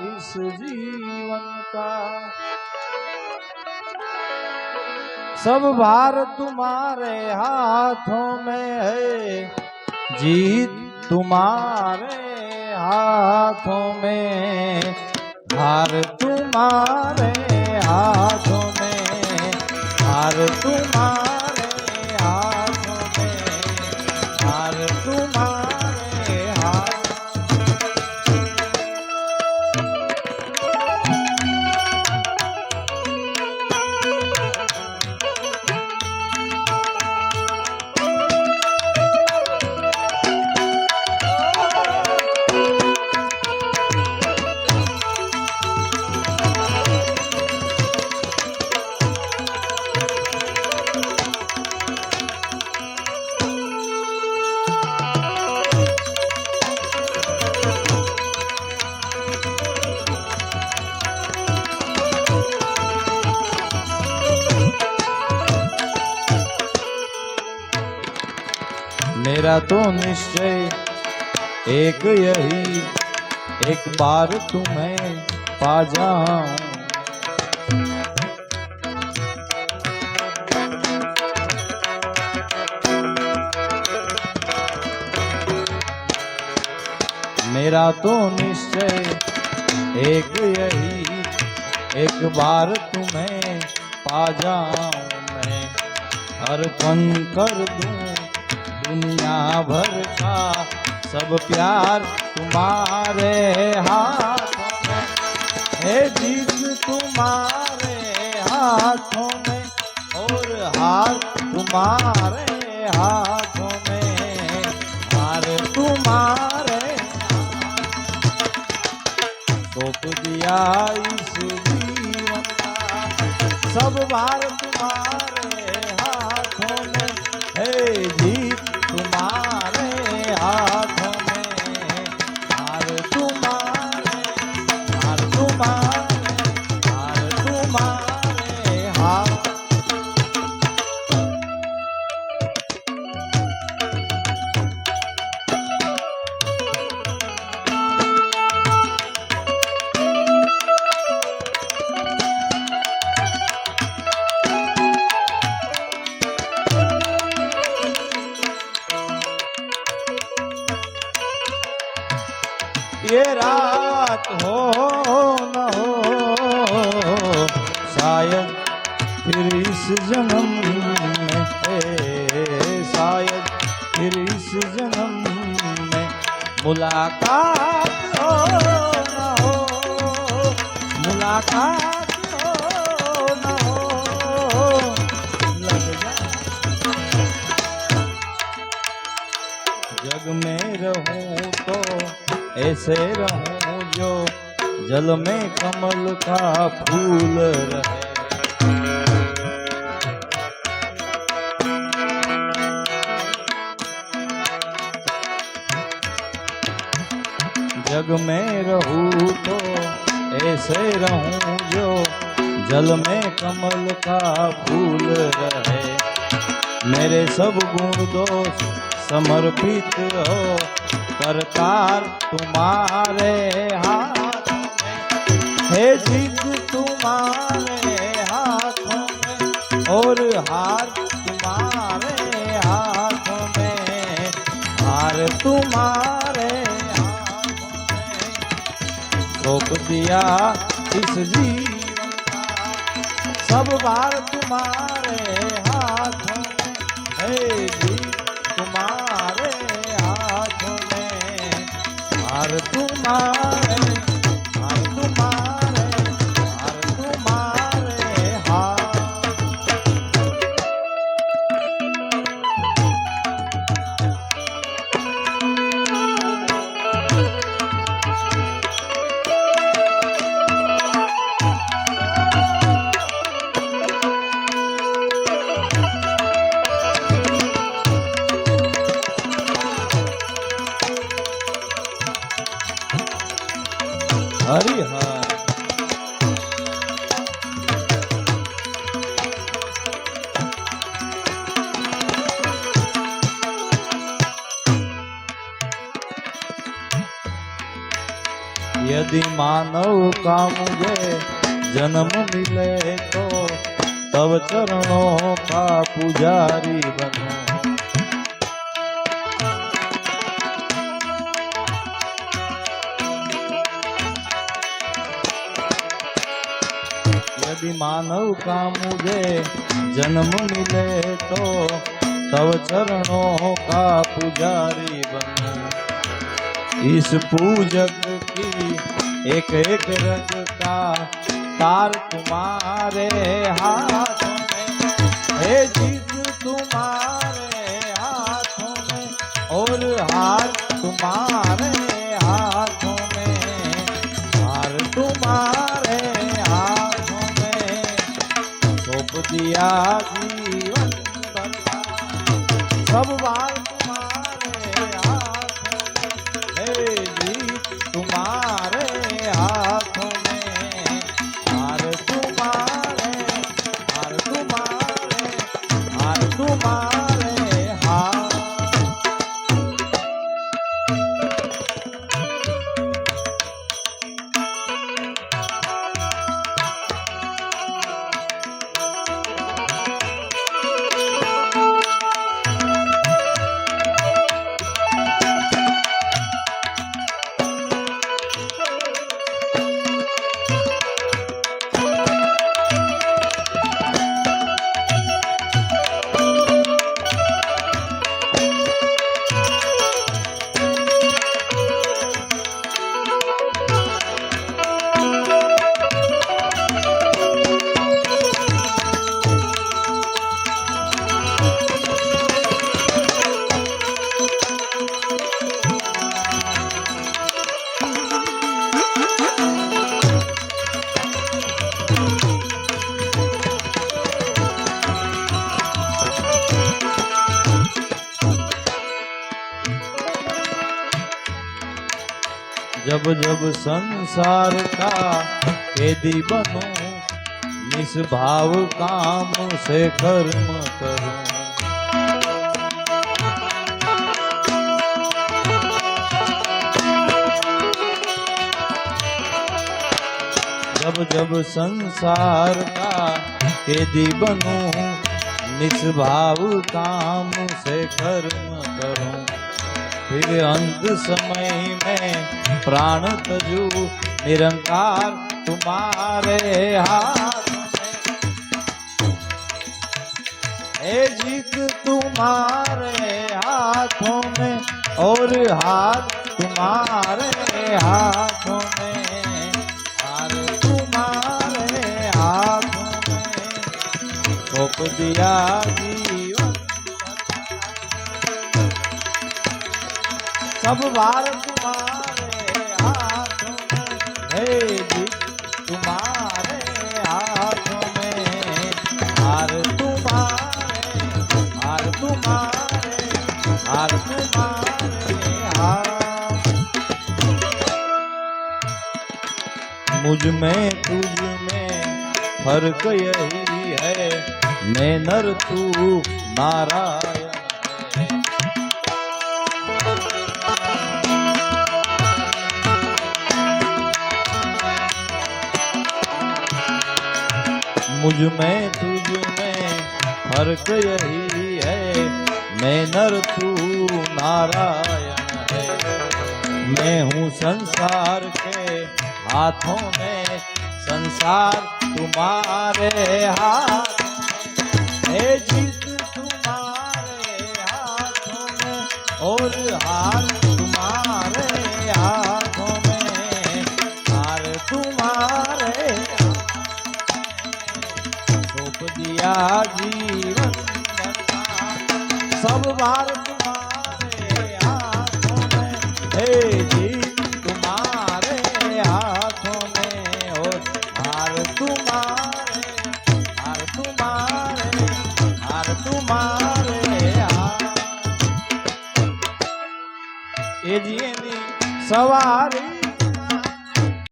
इस जीवन का सब भार तुम्हारे हाथों में है। जीत तुम्हारे हाथों में। हार तुम्हारे हाथों में। हार तुम्हारे तो निश्चय। एक यही, एक बार तुम्हें पा जाऊँ। मेरा तो निश्चय, एक यही, एक बार तुम्हें पा जाऊँ मैं। अर्पण कर दूँ दुनिया भर का सब प्यार तुम्हारे हाथ में। है जीत तुम्हारे हाथों में और हार तुम्हारे हाथों में। हार तुम्हारे सौंप दिया इस जीवन सब भार तुम्हारे रात हो न हो शायद फिर इस जन्म में है, शायद फिर इस जन्म में मुलाकात हो न हो मुलाकात हो न हो लग जाए जग में रहूँ तो ऐसे रहूँ जो जल में कमल का फूल रहे। जग में रहूँ तो ऐसे रहूँ जो जल में कमल का फूल रहे। मेरे सब गुण दोष समर्पित हो करतार तुम्हारे हाथ है जीत तुम्हारे हाथों में और हार तुम्हारे हाथों में। हार तुम्हारे सौंप दिया इस जीवन सब बार तुम्हारे हाथों में। है जी तुम्हारे हार यदि मानव का मुझे जन्म मिले तो तब चरणों का पुजारी बनूं। यदि मानव का मुझे जन्म मिले तो तब चरणों का पुजारी बनूं। इस पूजक की एक एक रग का तार तुम्हारे हाथों में हे जीत तुम्हारे हाथों में और हार तुम्हारे हाथों में हार तुम्हारे हाथों में सौंप दिया जीवन बता जब जब संसार का कैदी बनूं निष्भाव काम से कर्म करूँ। जब जब संसार का कैदी बनूं निष्भाव काम से कर्म करूँ। फिर अंत समय में प्राण तजू, निरंकार तुम्हारे हाथ में। जीत तुम्हारे हाथों में और हाथ तुम्हारे हाथों में। हार तुम्हारे हाथों में दिया जीवन सब बार तुम्हारे हाथों में हे जी तुम्हारे हाथों में हार तुम्हारे हार तुम्हारे हार तुम्हारे हाथ मुझमें तुझ में फ़र्क यही है मैं नर तू नारायण मुझमें, तुझ में फ़र्क यही है मैं नर तू नारायण है मैं हूँ संसार के हाथों में, संसार तुम्हारे हाथ। हे जीत तुम्हारे हाथों में और हार तुम्हारे મારા જીવન સબ વાર તુમારે હાથો મેં હે જી તુમારે હાથો મેં હો હાર તુમારે હાર તુમારે હાર તુમારે હાર. એ જી એની સવારે